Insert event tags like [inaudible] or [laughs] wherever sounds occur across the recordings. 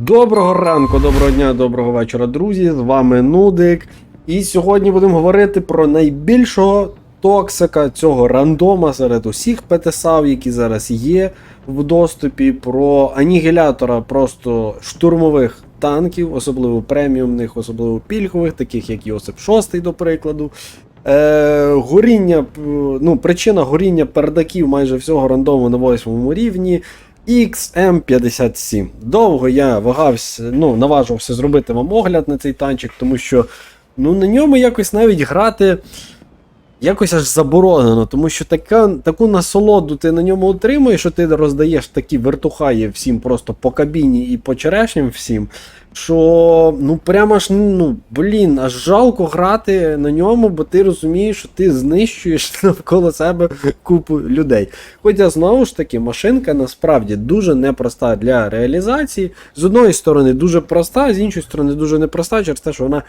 Доброго ранку, доброго дня, доброго вечора, друзі. З вами Нудик. І сьогодні будемо говорити про найбільшого токсика цього рандома серед усіх ПТСАВ, які зараз є в доступі, про анігілятора просто штурмових танків, особливо преміумних, особливо пільгових, таких як Йосип 6, до прикладу. Е, горіння, ну, причина горіння пердаків майже всього рандому на 8 рівні. XM57. Довго я вагався, ну, наважився зробити вам огляд на цей танчик, тому що ну, на ньому якось навіть грати якось аж заборонено, тому що така, таку насолоду ти на ньому отримуєш, що ти роздаєш такі вертухаї всім просто по кабіні і по черешням всім. Що ну прямо ж ну блін, аж жалко грати на ньому, бо ти розумієш, що ти знищуєш [laughs] навколо себе купу людей. Хоча знову ж таки, машинка насправді дуже непроста для реалізації. З одної сторони дуже проста, з іншої сторони дуже непроста, через те, що вона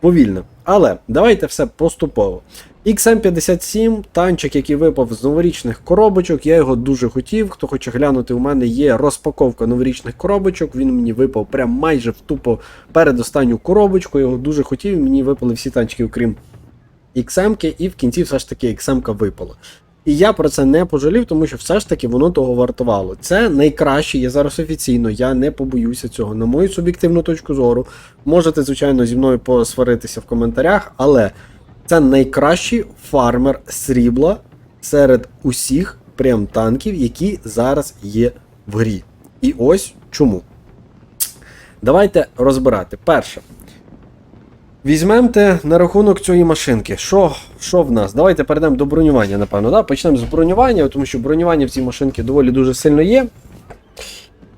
повільна. Але давайте все поступово. XM57, танчик, який випав з новорічних коробочок. Я його дуже хотів. Хто хоче глянути, у мене є розпаковка новорічних коробочок. Він мені випав прям майже в тупо перед останню коробочку. Його дуже хотів. Мені випали всі танчики, окрім XM, і в кінці все ж таки XM випала. І я про це не пожалів, тому що все ж таки воно того вартувало. Це найкраще, я зараз офіційно, я не побоюся цього. На мою суб'єктивну точку зору. Можете, звичайно, зі мною посваритися в коментарях, але це найкращий фармер срібла серед усіх прям танків, які зараз є в грі. І ось чому. Давайте розбирати. Перше. Візьмемте на рахунок цієї машинки. Що, що в нас? Давайте перейдемо до бронювання, напевно. Да? Почнемо з бронювання, тому що бронювання в цій машинці доволі дуже сильно є.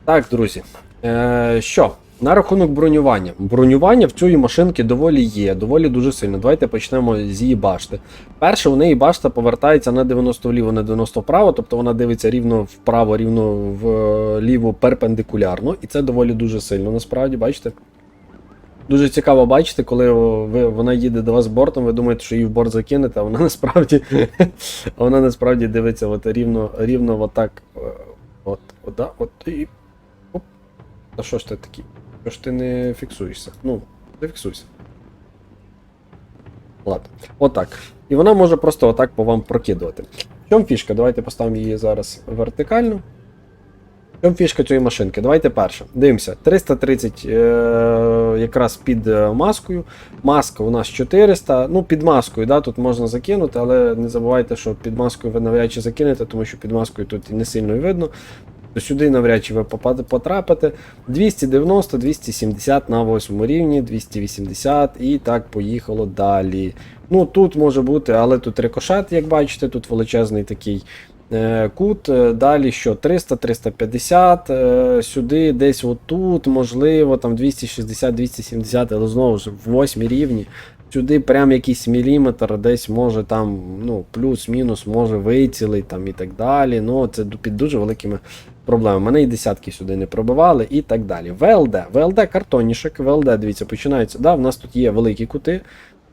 Так, друзі. Е, що? На рахунок бронювання. Бронювання в цієї машинки доволі є, доволі дуже сильно. Давайте почнемо з її башти. Перше, у неї башта повертається на 90 вліво, на 90 вправо, тобто вона дивиться рівно вправо, рівно вліво перпендикулярно, і це доволі дуже сильно, насправді, бачите? Дуже цікаво бачити, коли ви, вона їде до вас бортом, ви думаєте, що її в борт закинете, а вона насправді, [laughs] вона насправді дивиться от рівно, рівно отак. е, От, от, от і. Оп. Та що ж ти такий? Що ж ти не фіксуєшся? Ну, не фіксуйся. Ладно, отак. І вона може просто отак по вам прокидувати. В чому фішка? Давайте поставимо її зараз вертикально. В чому фішка цієї машинки? Давайте перше. Дивимося. 330 е, якраз під е, маскою. Маска у нас 400. Ну, під маскою, да, тут можна закинути, але не забувайте, що під маскою ви навряд чи закинете, тому що під маскою тут не сильно видно. То сюди навряд чи ви потрапите. 290, 270 на 8 рівні, 280 і так поїхало далі. Ну тут може бути, але тут рикошет, як бачите, тут величезний такий е, кут. Е, Далі що 300, 350, е, сюди десь отут, можливо, там 260, 270, але знову ж в 8 рівні. Сюди прям якийсь міліметр, десь може там, ну, плюс-мінус, може вицілить там і так далі. Ну, це під дуже великими проблемами. Мене і десятки сюди не пробивали і так далі. ВЛД. ВЛД картонішек, ВЛД, дивіться, починається. Да, в нас тут є великі кути.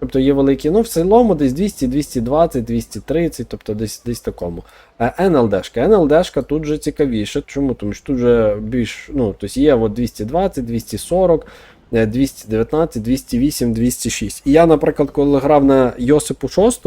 Тобто є великі, ну в цілому десь 200, 220, 230, тобто десь десь такому. Е, НЛДшка. НЛДшка тут же цікавіше. Чому? Тому що тут же більш, ну, тобто є от 220, 240, е, 219, 208, 206. І я, наприклад, коли грав на Йосипу 6,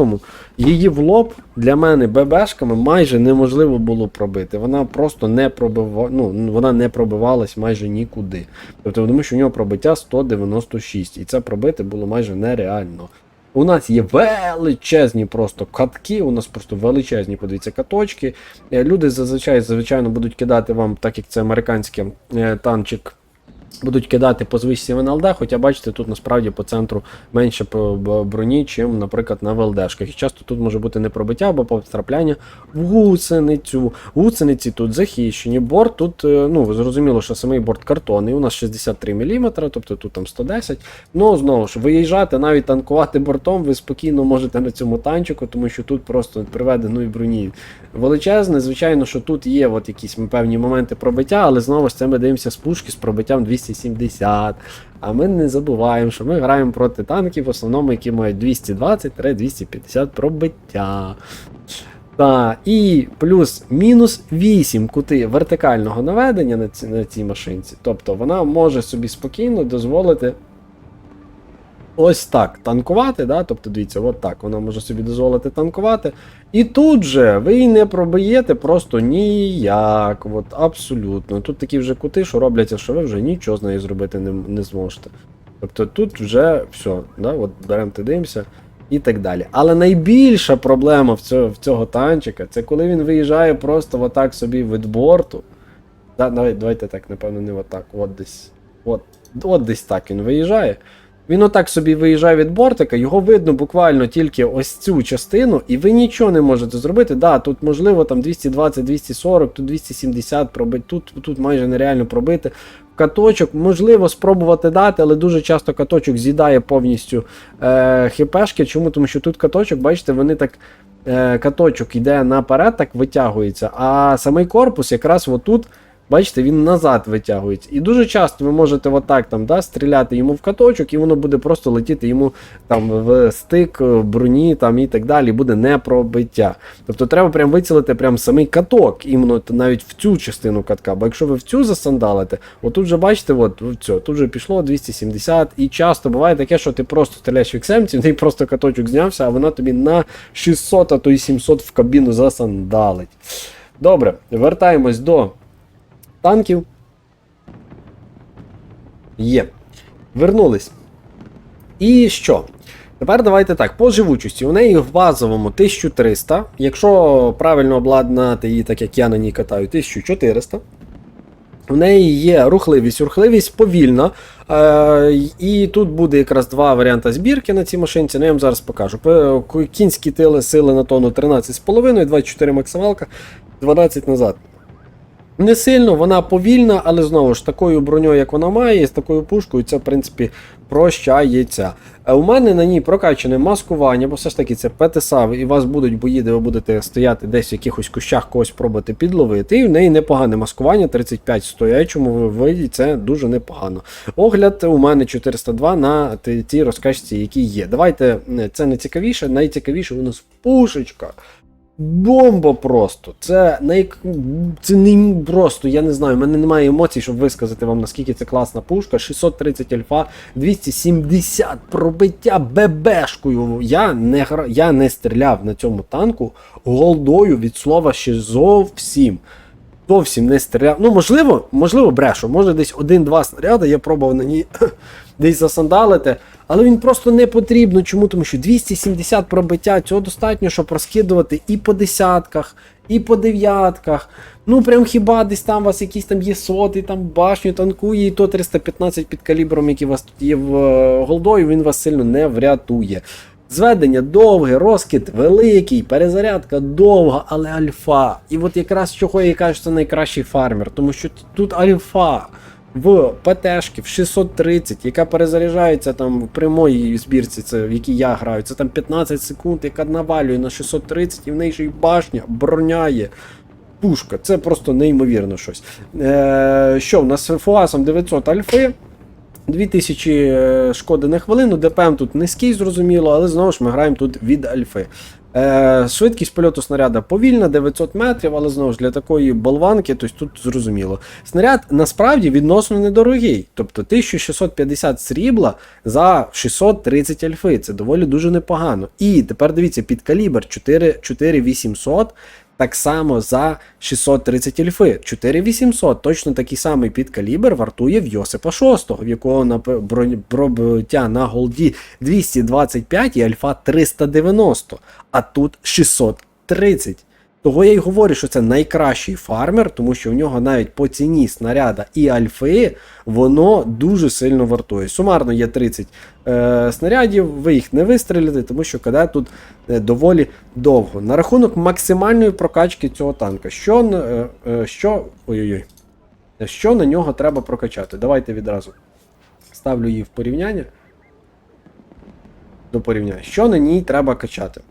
її в лоб для мене ББшками майже неможливо було пробити. Вона просто не пробива... ну, вона не пробивалась майже нікуди. Тобто, тому що у нього пробиття 196, і це пробити було майже нереально. У нас є величезні просто катки, у нас просто величезні, подивіться, каточки. Е, Люди зазвичай, звичайно, будуть кидати вам, так як це американський е, танчик. Будуть кидати по звичці в НЛД, хоча бачите, тут насправді по центру менше броні, чим, наприклад, на ВЛДшках. І часто тут може бути не пробиття або потрапляння в гусеницю. Гусениці тут захищені. Борт тут, е, ну зрозуміло, що самий борт картонний. У нас 63 мм, тобто тут там 110. Ну знову ж, виїжджати, навіть танкувати бортом, ви спокійно можете на цьому танчику, тому що тут просто приведеної броні величезне. Звичайно, що тут є от якісь певні моменти пробиття, але знову ж це ми дивимося з пушки з пробиттям 270. А ми не забуваємо, що ми граємо проти танків, в основному, які мають 220-250 пробиття. Та, і плюс мінус 8 кути вертикального наведення на, ці, на цій машинці. Тобто вона може собі спокійно дозволити ось так танкувати. Да? Тобто, дивіться, от так вона може собі дозволити танкувати. І тут же ви її не пробиєте просто ніяк. От, абсолютно. Тут такі вже кути, що робляться, що ви вже нічого з нею зробити не, не зможете. Тобто тут вже все, да? от беремо ти дивимося і так далі. Але найбільша проблема в цього, в цього танчика це коли він виїжджає просто отак собі від борту. Да, давай, давайте так, напевно, не отак. От десь. От, от десь так він виїжджає. Він отак собі виїжджає від бортика, його видно буквально тільки ось цю частину, і ви нічого не можете зробити. Да, тут можливо там 220, 240, тут 270 пробити, тут, тут майже нереально пробити. Каточок можливо спробувати дати, але дуже часто каточок з'їдає повністю е, хіпешки. Чому? Тому що тут каточок, бачите, вони так. Е, каточок йде наперед, так витягується, а самий корпус якраз отут, бачите, він назад витягується. І дуже часто ви можете отак там, да, стріляти йому в каточок, і воно буде просто летіти йому там в стик, в броні там, і так далі, буде не пробиття. Тобто треба прям вицілити прям самий каток, іменно навіть в цю частину катка. Бо якщо ви в цю засандалите, отут же бачите, от, в тут же пішло 270, і часто буває таке, що ти просто стріляєш в іксемці, в просто каточок знявся, а вона тобі на 600, а то й 700 в кабіну засандалить. Добре, вертаємось до танків. Є. Вернулись. І що? Тепер давайте так, по живучості. У неї в базовому 1300. Якщо правильно обладнати її, так як я на ній катаю, 1400. У неї є рухливість. Рухливість повільна. Е, і тут буде якраз два варіанти збірки на цій машинці. Ну, я вам зараз покажу. Кінські тили сили на тонну 13,5, 24 максималка, 12 назад. Не сильно, вона повільна, але знову ж такою броньою, як вона має, з такою пушкою, це в принципі прощається. Е, У мене на ній прокачане маскування, бо все ж таки це ПТСА, і вас будуть бої, де ви будете стояти десь в якихось кущах, когось пробувати підловити. І в неї непогане маскування, 35 стоячому виді, це дуже непогано. Огляд у мене 402 на тій розкачці, які є. Давайте це не цікавіше, найцікавіше у нас пушечка. Бомба просто. Це най... це не просто, я не знаю, в мене немає емоцій, щоб висказати вам, наскільки це класна пушка. 630 альфа, 270 пробиття ББшкою. Я не, гра... я не стріляв на цьому танку голдою від слова ще зовсім. Зовсім не стріляв. Ну, можливо, можливо, брешу. Може десь один-два снаряди, я пробував на ній [laughs] десь засандалити. Але він просто не потрібно. Чому? Тому що 270 пробиття цього достатньо, щоб розкидувати і по десятках, і по дев'ятках. Ну прям хіба десь там у вас якісь там є соти, там башню танкує, і то 315 під калібром, який у вас тут є в е, голдою, він вас сильно не врятує. Зведення довге, розкид великий, перезарядка довга, але альфа. І от якраз чого я кажу, це найкращий фармер, тому що тут альфа в ПТшки в 630, яка перезаряджається там в прямої збірці, це в якій я граю, це там 15 секунд, яка навалює на 630, і в неї ще й башня, броняє. Пушка, це просто неймовірно щось. Е, що, в нас фуасом 900 альфи. 2000 е, шкоди на хвилину, ДПМ тут низький, зрозуміло, але знову ж ми граємо тут від альфи. Е, швидкість польоту снаряда повільна, 900 метрів, але знову ж для такої болванки, тобто тут зрозуміло. Снаряд насправді відносно недорогий, тобто 1650 срібла за 630 альфи. Це доволі дуже непогано. І тепер дивіться, під калібр 4800. Так само за 630 ельфи. 4800, точно такий самий підкалібр вартує в Йосипа 6, в якого на пробиття на голді 225 і альфа 390, а тут 630. Того я й говорю, що це найкращий фармер, тому що в нього навіть по ціні снаряда і альфи воно дуже сильно вартує. Сумарно є 30 е, снарядів, ви їх не вистрілите, тому що КД тут е, доволі довго. На рахунок максимальної прокачки цього танка. Що, е, е, що, ой-ой-ой, що на нього треба прокачати? Давайте відразу ставлю її в порівняння. До порівняння. Що на ній треба качати?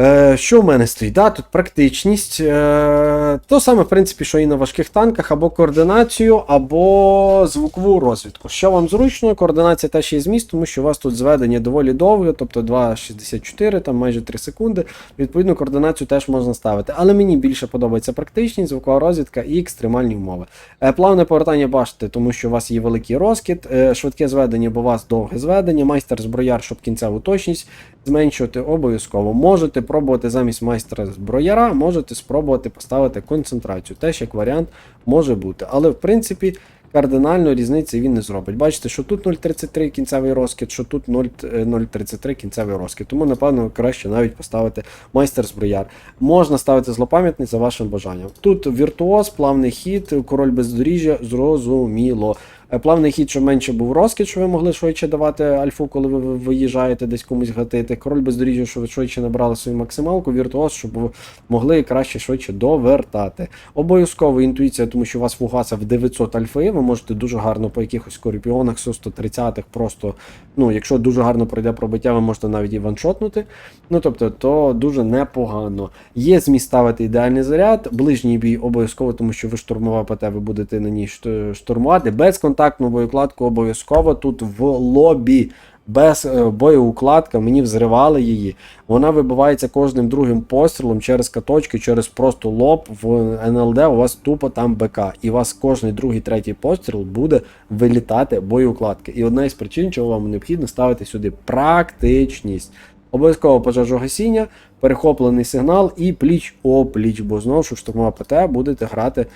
Е, що в мене стоїть? Да, тут практичність. Е, то саме, в принципі, що і на важких танках, або координацію, або звукову розвідку. Що вам зручно, координація теж є зміст, тому що у вас тут зведення доволі довге, тобто 2,64, там майже 3 секунди. Відповідно, координацію теж можна ставити. Але мені більше подобається практичність, звукова розвідка і екстремальні умови. Е, плавне повертання башти, тому що у вас є великий розкид, е, швидке зведення, бо у вас довге зведення, майстер зброяр, щоб кінцеву точність зменшувати обов'язково. Можете пробувати замість майстра зброяра, можете спробувати поставити концентрацію. Теж як варіант може бути. Але в принципі. Кардинально різниці він не зробить. Бачите, що тут 0,33 кінцевий розкид, що тут 0, е, 0,33 кінцевий розкид. Тому, напевно, краще навіть поставити майстер зброяр. Можна ставити злопам'ятний за вашим бажанням. Тут віртуоз, плавний хід, король бездоріжжя, зрозуміло. Е, Плавний хід, щоб менше був розкид, що ви могли швидше давати альфу, коли ви виїжджаєте десь комусь гатити. Король бездоріжжя, щоб ви швидше набрали свою максималку, віртуоз, щоб ви могли краще швидше довертати. Обов'язково інтуїція, тому що у вас фугаса в 900 альфи, ви можете дуже гарно по якихось скорпіонах, 130-х просто, ну, якщо дуже гарно пройде пробиття, ви можете навіть і ваншотнути. Ну, тобто, то дуже непогано. Є зміст ставити ідеальний заряд, ближній бій обов'язково, тому що ви штурмова ПТ, ви будете на ній шт- штурмувати. Безконтактну боєукладку обов'язково тут в лобі. Без е, боєукладка мені взривали її. Вона вибивається кожним другим пострілом через каточки, через просто лоб. В НЛД у вас тупо там БК. І у вас кожний другий, третій постріл буде вилітати боєукладки. І одна із причин, чого вам необхідно ставити сюди практичність. Обов'язково пожежогасіння, перехоплений сигнал і пліч-опліч, бо знову ж штурмова ПТ будете грати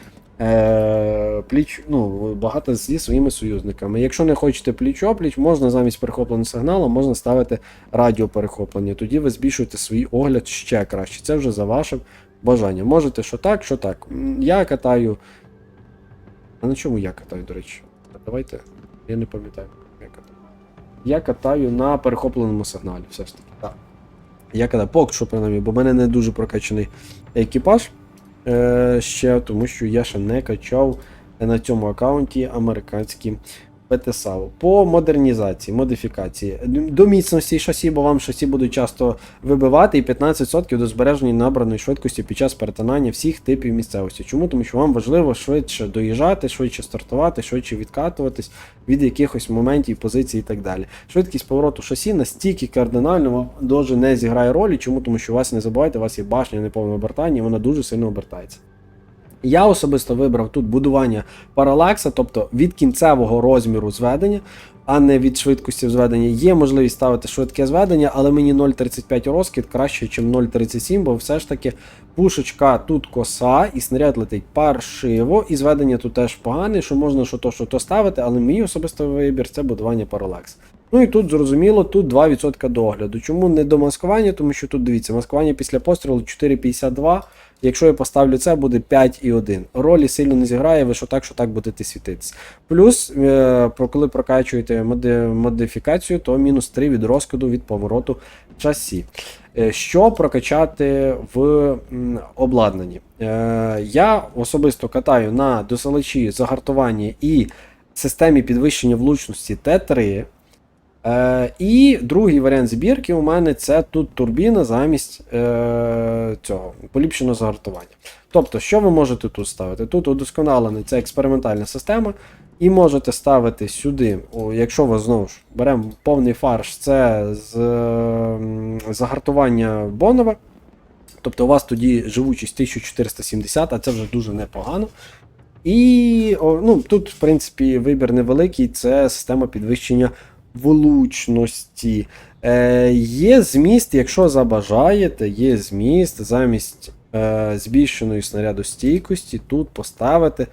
е, пліч, ну, багато зі своїми союзниками. Якщо не хочете пліч-опліч, можна замість перехопленого сигналу можна ставити радіоперехоплення. Тоді ви збільшуєте свій огляд ще краще. Це вже за вашим бажанням. Можете що так, що так. Я катаю. А на чому я катаю, до речі? Давайте. Я не пам'ятаю, я катаю. Я катаю на перехопленому сигналі, все ж таки. Так. Я катаю, поки що принаймні, бо в мене не дуже прокачаний екіпаж е, ще, тому що я ще не качав на цьому аккаунті американські ПТСАУ. По модернізації, модифікації. До міцності шасі, бо вам шасі будуть часто вибивати, і 15% до збереження набраної швидкості під час перетинання всіх типів місцевості. Чому? Тому що вам важливо швидше доїжджати, швидше стартувати, швидше відкатуватись від якихось моментів, позицій і так далі. Швидкість повороту шасі настільки кардинально вам дуже не зіграє ролі. Чому? Тому що у вас не забувайте, у вас є башня неповне обертання, і вона дуже сильно обертається. Я особисто вибрав тут будування паралакса, тобто від кінцевого розміру зведення, а не від швидкості зведення. Є можливість ставити швидке зведення, але мені 0,35 розкид краще, ніж 0,37, бо все ж таки пушечка тут коса, і снаряд летить паршиво, і зведення тут теж погане, що можна що то, що то ставити, але мій особистий вибір це будування паралакс. Ну і тут зрозуміло, тут 2% догляду. Чому не до маскування? Тому що тут дивіться, маскування після пострілу 4,52. Якщо я поставлю це, буде 5,1. Ролі сильно не зіграє, ви що так, що так будете світитися. Плюс, е, коли прокачуєте модифікацію, то мінус 3 від розкиду від повороту часі. Е, Що прокачати в обладнанні? Е, Я особисто катаю на досилачі загартування і системі підвищення влучності Т3. Е, і другий варіант збірки у мене це тут турбіна замість е, цього поліпшеного загартування. Тобто, що ви можете тут ставити? Тут удосконалений це експериментальна система, і можете ставити сюди, о, якщо ви знову ж беремо повний фарш, це з м, загартування Бонова. Тобто у вас тоді живучість 1470, а це вже дуже непогано. І о, ну, тут, в принципі, вибір невеликий, це система підвищення влучності. Е, є зміст, якщо забажаєте, є зміст замість е, збільшеної снарядостійкості тут поставити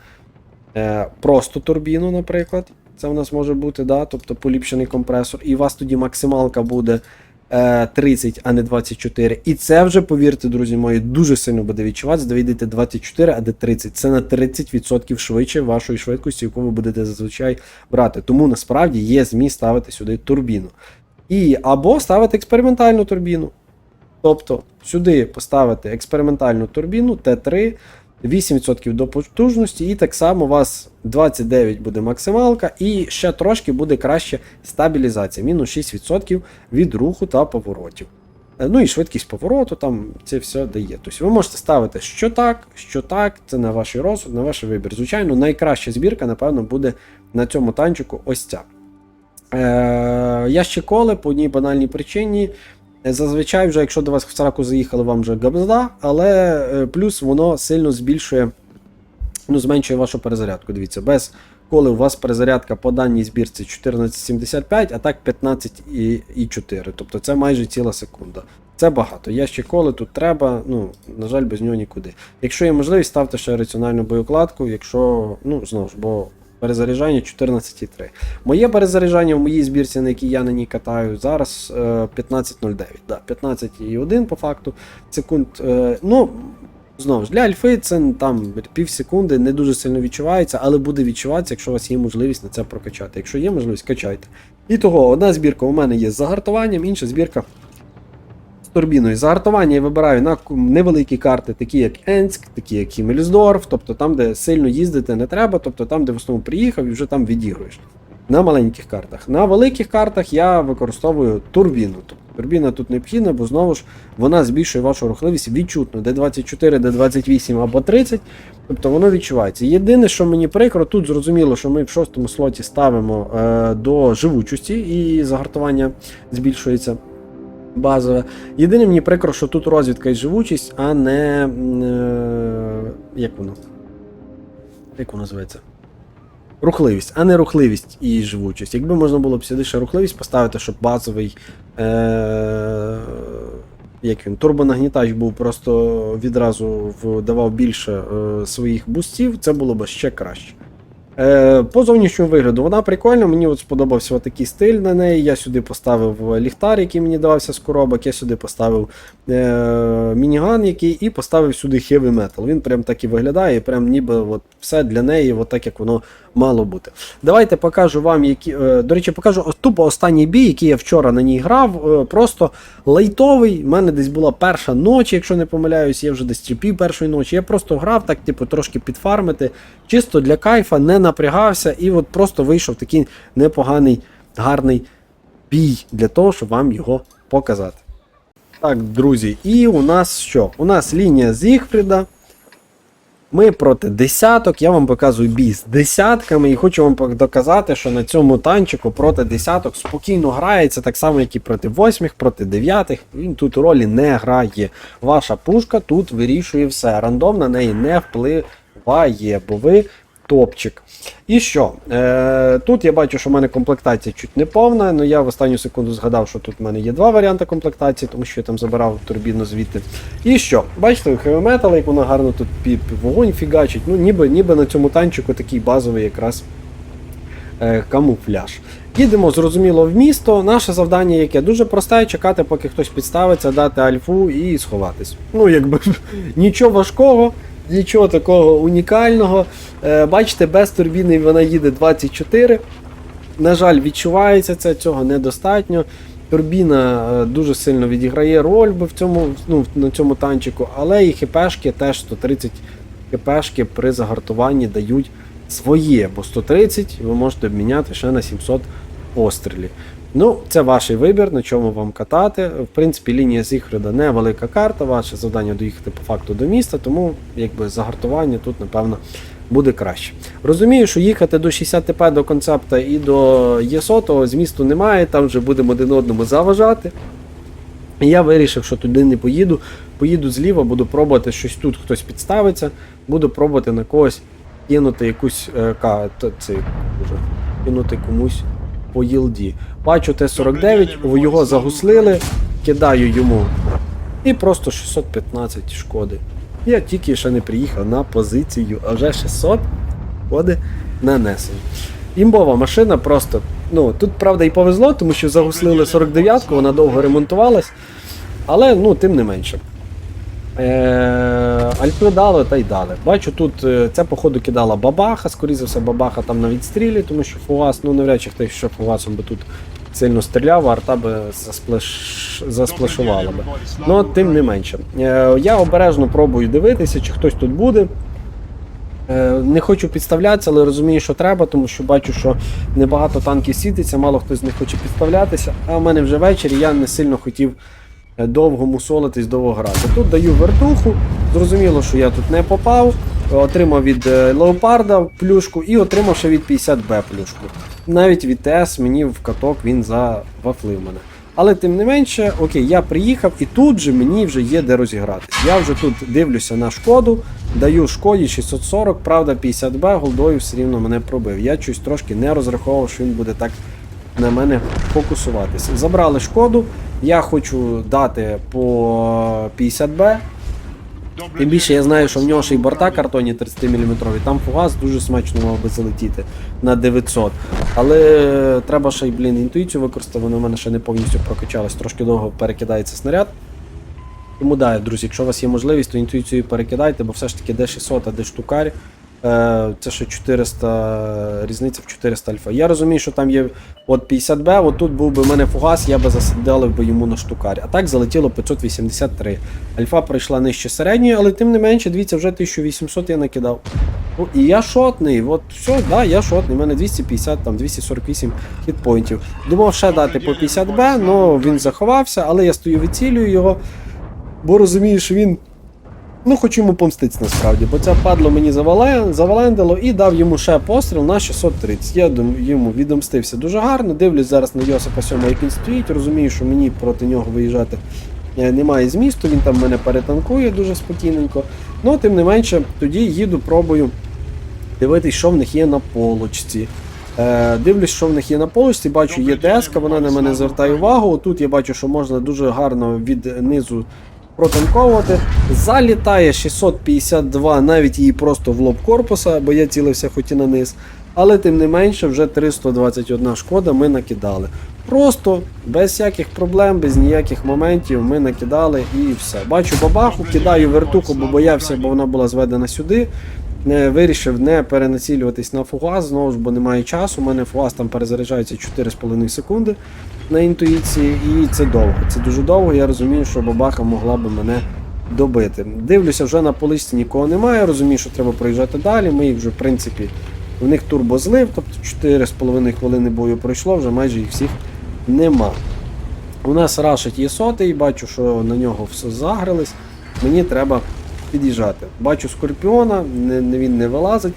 е, просто турбіну, наприклад. Це в нас може бути, да, тобто поліпшений компресор, і у вас тоді максималка буде 30, а не 24. І це вже, повірте, друзі мої, дуже сильно буде відчуватися, ви йдете 24, а де 30. Це на 30% швидше вашої швидкості, яку ви будете зазвичай брати. Тому насправді є зміст ставити сюди турбіну. І або ставити експериментальну турбіну. Тобто сюди поставити експериментальну турбіну Т3, 8% до потужності, і так само у вас 29 буде максималка, і ще трошки буде краще стабілізація, мінус 6% від руху та поворотів. Е, Ну і швидкість повороту, там це все дає. Тобто ви можете ставити що так, що так, це на ваш розсуд, на ваш вибір. Звичайно, найкраща збірка, напевно, буде на цьому танчику ось ця. Е, я ще коли по одній банальній причині. Е, Зазвичай, вже, якщо до вас в сраку заїхали, вам вже габзда, але е, плюс воно сильно збільшує, ну, зменшує вашу перезарядку. Дивіться, без коли у вас перезарядка по даній збірці 14,75, а так 15,4. Тобто це майже ціла секунда. Це багато. Я ще коли тут треба, ну, на жаль, без нього нікуди. Якщо є можливість, ставте ще раціональну боєкладку, якщо, ну, знову ж, бо перезаряджання 14,3. Моє перезаряджання в моїй збірці, на якій я на ній катаю, зараз е, 15.09. Да, 15,1 по факту секунд. Е, ну, знову ж, для альфи це там пів секунди не дуже сильно відчувається, але буде відчуватися, якщо у вас є можливість на це прокачати. Якщо є можливість, качайте. І того, одна збірка у мене є з загартуванням, інша збірка турбіною. Загартування я вибираю на невеликі карти, такі як Енськ, такі як Хімельсдорф, тобто там, де сильно їздити не треба, тобто там, де в основному приїхав і вже там відігруєш. На маленьких картах. На великих картах я використовую турбіну. Тобто турбіна тут необхідна, бо знову ж вона збільшує вашу рухливість відчутно. Д24, Д28 або 30. Тобто воно відчувається. Єдине, що мені прикро, тут зрозуміло, що ми в шостому слоті ставимо е, до живучості і загартування збільшується базове. Єдине мені прикро, що тут розвідка і живучість, а не. Е, як воно? Як воно називається? Рухливість, а не рухливість і живучість. Якби можна було б сюди ще рухливість поставити, щоб базовий. Е- як він, турбонагнітач був просто відразу в- давав більше е, своїх бустів, це було б ще краще. Е, по зовнішньому вигляду вона прикольна, мені от сподобався такий стиль на неї. Я сюди поставив ліхтар, який мені давався з коробок, я сюди поставив е, мініган, який, і поставив сюди heavy metal. Він прям так і виглядає, прям ніби от все для неї, от так як воно мало бути. Давайте покажу вам, які. е, до речі, покажу тупо останній бій, який я вчора на ній грав. е, просто лайтовий. У мене десь була перша ночі, якщо не помиляюсь, я вже десь чи пів першої ночі. Я просто грав так, типу, трошки підфармити, чисто для кайфа, не напрягався, і от просто вийшов такий непоганий, гарний бій для того, щоб вам його показати. Так, друзі, і у нас що? У нас лінія Зігфріда. Ми проти десяток. Я вам показую бій з десятками і хочу вам доказати, що на цьому танчику проти десяток спокійно грається, так само, як і проти восьмих, проти дев'ятих. Він тут ролі не грає. Ваша пушка тут вирішує все. Рандом на неї не впливає, бо ви топчик. І що? Е, тут я бачу, що в мене комплектація чуть не повна, але я в останню секунду згадав, що тут в мене є два варіанти комплектації, тому що я там забирав турбіну звідти. І що? Бачите, Metal, як воно гарно тут під вогонь фігачить. Ну, ніби, ніби на цьому танчику такий базовий якраз е, камуфляж. Їдемо, зрозуміло, в місто. Наше завдання яке дуже просте, чекати, поки хтось підставиться, дати альфу і сховатись. Ну, якби [laughs] нічого важкого, нічого такого унікального. Е, бачите, без турбіни вона їде 24. На жаль, відчувається це, цього недостатньо. Турбіна е, дуже сильно відіграє роль в цьому, ну, на цьому танчику, але і хпшки теж 130 хпшки при загартуванні дають своє, бо 130 ви можете обміняти ще на 700 пострілів. Ну, це ваш вибір, на чому вам катати. В принципі, лінія Зігфрида не велика карта, ваше завдання доїхати по факту до міста, тому якби загартування тут, напевно, буде краще. Розумію, що їхати до 60 ТП до концепта і до ЄСО, змісту немає, там вже будемо один одному заважати. І я вирішив, що туди не поїду. Поїду зліва, буду пробувати щось тут, хтось підставиться, буду пробувати на когось кинути якусь е, ка, цей, кинути комусь по їлді. Бачу Т-49, його загуслили, кидаю йому. І просто 615 шкоди. Я тільки ще не приїхав на позицію, а вже 600 шкоди нанесені. Імбова машина просто. Ну, тут, правда, і повезло, тому що загуслили 49-ку, вона довго ремонтувалась. Але ну, тим не менше. Е, Альпи дали та й дали. Бачу, тут е, це, походу, кидала бабаха, скоріше все, бабаха там на відстрілі, тому що фугас, ну навряд чи хтось що фугасом би тут сильно стріляв, а арта би засплеш... засплешувала би. Ну, тим не менше. Е, я обережно пробую дивитися, чи хтось тут буде. Не хочу підставлятися, але розумію, що треба, тому що бачу, що небагато танків світиться, мало хто з них хоче підставлятися. А в мене вже вечір, і я не сильно хотів довго мусолитись, довго грати. Тут даю вертуху, зрозуміло, що я тут не попав. Отримав від е, Леопарда плюшку і отримав ще від 50Б плюшку. Навіть від ТС мені в каток він завафлив мене. Але тим не менше, окей, я приїхав і тут же мені вже є де розігратись. Я вже тут дивлюся на шкоду, даю шкоді 640, правда, 50Б голдою все рівно мене пробив. Я щось трошки не розраховував, що він буде так на мене фокусуватися. Забрали шкоду, я хочу дати по 50Б. Тим більше я знаю, що в нього ще й борта картонні 30-мм, там фугас дуже смачно мав би залетіти на 900. Але треба ще й, блін, інтуїцію використати, вона в мене ще не повністю прокачалась, трошки довго перекидається снаряд. Тому да, друзі, якщо у вас є можливість, то інтуїцію перекидайте, бо все ж таки де 600, а де штукарь. Е, Це ще 400, різниця в 400 альфа. Я розумію, що там є от 50Б, от тут був би в мене фугас, я би засадив би йому на штукарь. А так залетіло 583. Альфа пройшла нижче середньої, але тим не менше, дивіться, вже 1800 я накидав. Ну, і я шотний, от все, да, я шотний, у мене 250, там 248 хітпоінтів. Думав ще дати по 50Б, але він заховався, але я стою вицілюю його, бо розумію, що він Ну, хочу йому помститися насправді, бо це падло мені завалендило і дав йому ще постріл на 630. Я йому відомстився дуже гарно. Дивлюсь зараз на Йосипа 7, як він стоїть. Розумію, що мені проти нього виїжджати е, немає змісту, він там мене перетанкує дуже спокійненько. Ну, тим не менше, тоді їду, пробую дивитись, що в них є на полочці. Е, дивлюсь, що в них є на полочці, бачу, є ТС, вона на мене звертає увагу. Тут я бачу, що можна дуже гарно від низу протанковувати. Залітає 652, навіть її просто в лоб корпуса, бо я цілився хоч і на низ. Але тим не менше, вже 321 шкода ми накидали. Просто без всяких проблем, без ніяких моментів ми накидали і все. Бачу бабаху, кидаю вертуху, бо боявся, бо вона була зведена сюди. Не, вирішив не перенацілюватись на фугас, знову ж бо немає часу. У мене фугас там перезаряджається 4,5 секунди на інтуїції, і це довго. Це дуже довго. Я розумію, що бабаха могла би мене добити. Дивлюся, вже на поличці нікого немає. Розумію, що треба проїжджати далі. Ми їх вже, в принципі, в них турбозлив, тобто 4,5 хвилини бою пройшло, вже майже їх всіх нема. У нас рашить є сотий, бачу, що на нього все загрились. Мені треба під'їжджати. Бачу скорпіона, не, не, він не вилазить.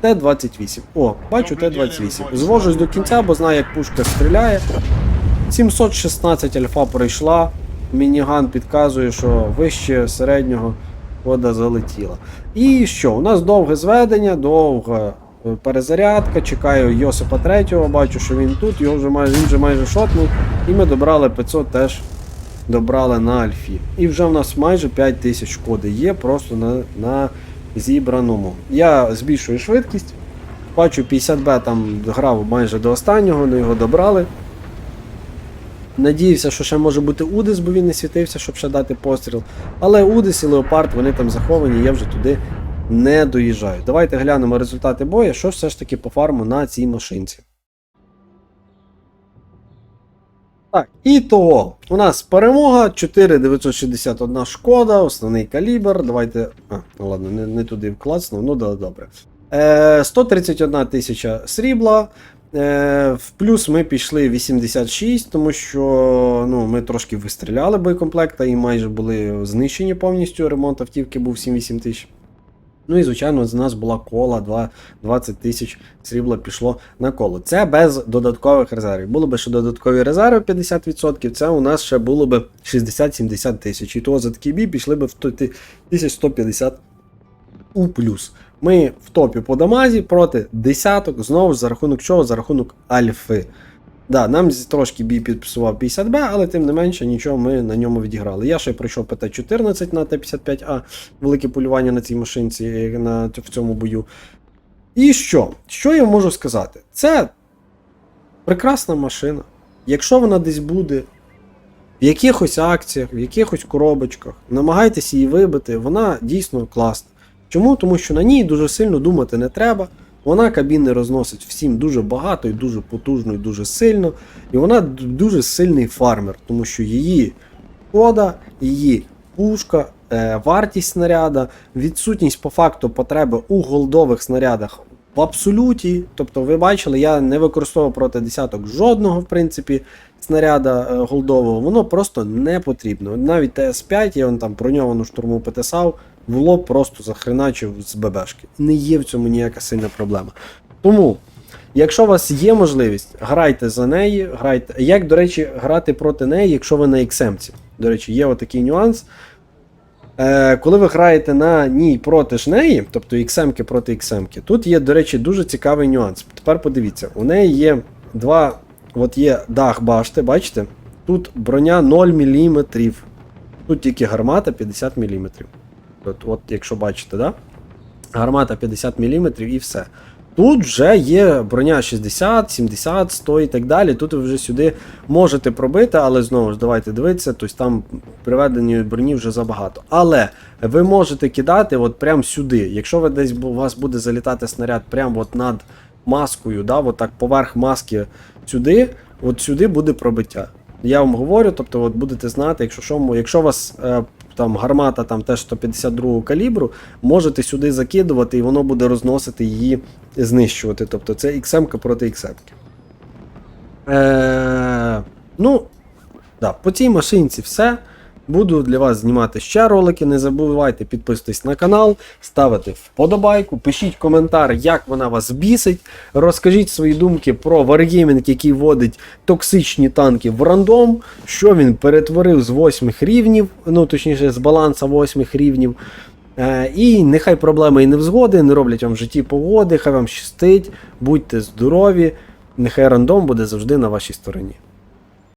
Т-28. О, бачу Т-28. Звожусь до кінця, бо знаю, як пушка стріляє. 716 альфа пройшла. Мініган підказує, що вище середнього вода залетіла. І що? У нас довге зведення, довга е, перезарядка. Чекаю Йосипа 3, бачу, що він тут, його вже майже, він вже майже шотнув. І ми добрали 500 теж добрали на Альфі. І вже в нас майже 5000 шкоди є просто на, на зібраному. Я збільшую швидкість. Бачу 50Б там грав майже до останнього, але його добрали. Надіявся, що ще може бути Удис, бо він не світився, щоб ще дати постріл. Але Удис і Леопард вони там заховані, я вже туди не доїжджаю. Давайте глянемо результати бою, що все ж таки по фарму на цій машинці. Так, і того. У нас перемога 4961 шкода, основний калібр. Давайте. А, ну ладно, не, не туди вклацнув, ну да, добре. Е, 131 тисяча срібла. Е, в плюс ми пішли 86, тому що ну, ми трошки вистріляли боєкомплекта і майже були знищені повністю. Ремонт автівки був 7-8 тисяч. Ну і звичайно, з нас була кола, 20 тисяч срібла пішло на коло. Це без додаткових резервів. Було б ще додаткові резерви 50%, це у нас ще було б 60-70 тисяч. І того за такий бій пішли б в 1150 у плюс. Ми в топі по дамазі проти десяток, знову ж за рахунок чого? За рахунок альфи. Да, нам трошки бій підписував 50Б, але тим не менше нічого ми на ньому відіграли. Я ще пройшов ПТ-14 на Т-55А, велике полювання на цій машинці е, на, в цьому бою. І що? Що я можу сказати? Це прекрасна машина. Якщо вона десь буде в якихось акціях, в якихось коробочках, намагайтеся її вибити, вона дійсно класна. Чому? Тому що на ній дуже сильно думати не треба. Вона кабіни розносить всім дуже багато і дуже потужно, і дуже сильно. І вона дуже сильний фармер, тому що її шкода, її пушка, е, вартість снаряда, відсутність по факту потреби у голдових снарядах в абсолюті. Тобто, ви бачили, я не використовував проти десяток жодного, в принципі, снаряда е, голдового, воно просто не потрібно. Навіть ТС5, я вон там броньовану штурму потисав, в лоб просто захреначив з ББшки. Не є в цьому ніяка сильна проблема. Тому, якщо у вас є можливість, грайте за неї, грайте. Як, до речі, грати проти неї, якщо ви на XM? До речі, є отакий нюанс. Е, коли ви граєте на ній проти ж неї, тобто XM проти XM, тут є, до речі, дуже цікавий нюанс. Тепер подивіться, у неї є два. От є дах башти, бачите? Тут броня 0 мм. Тут тільки гармата 50 мм. От, от якщо бачите, да? гармата 50 мм і все. Тут вже є броня 60, 70, 100 і так далі. Тут ви вже сюди можете пробити, але знову ж давайте дивитися, тобто там приведеної броні вже забагато. Але ви можете кидати от прямо сюди. Якщо ви десь у вас буде залітати снаряд прямо от над маскою, да, от так поверх маски сюди, от сюди буде пробиття. Я вам говорю, тобто от будете знати, якщо що, якщо вас е, там гармата там теж 152 калібру, можете сюди закидувати, і воно буде розносити її, знищувати. Тобто це XM проти XM. Е, ну, да, по цій машинці все. Буду для вас знімати ще ролики. Не забувайте підписуватись на канал, ставити вподобайку, пишіть коментар, як вона вас бісить. Розкажіть свої думки про Wargaming, який вводить токсичні танки в рандом, що він перетворив з 8 рівнів, ну точніше з баланса 8 рівнів. Е, і нехай проблеми і невзгоди не роблять вам в житті погоди, хай вам щастить, будьте здорові, нехай рандом буде завжди на вашій стороні.